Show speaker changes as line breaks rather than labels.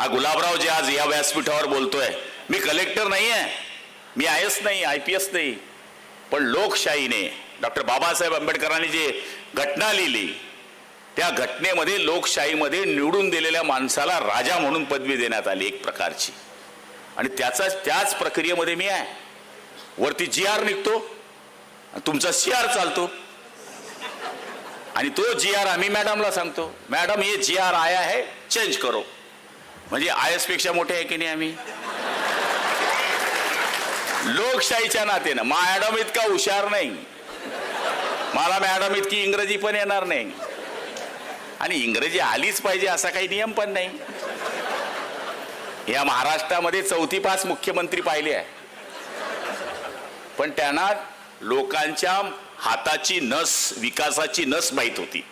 हा गुलाबराव जे आज या व्यासपीठावर बोलतोय मी कलेक्टर नाही आहे मी आय एस नाही आय पी एस नाही पण लोकशाहीने डॉक्टर बाबासाहेब आंबेडकरांनी जे घटना लिहिली त्या घटनेमध्ये लोकशाहीमध्ये निवडून दिलेल्या माणसाला राजा म्हणून पदवी देण्यात आली एक प्रकारची. आणि त्याचा त्याच प्रक्रियेमध्ये मी आहे. वरती जी आर निघतो तुमचा सी आर चालतो. आणि तो जी आर आम्ही मॅडमला सांगतो मॅडम हे जी आर आया है चेंज करो. म्हणजे आय एसपेक्षा मोठे आहे की नाही आम्ही? लोकशाहीच्या नात्यानं मॅडम इतका हुशार नाही. मला मॅडम इतकी इंग्रजी पण येणार नाही. आणि इंग्रजी आलीच पाहिजे असा काही नियम पण नाही. या महाराष्ट्रामध्ये चौथी पाच मुख्यमंत्री पाहिले आहे. पण त्यांना लोकांच्या हाताची नस विकासाची नस माहीत होती.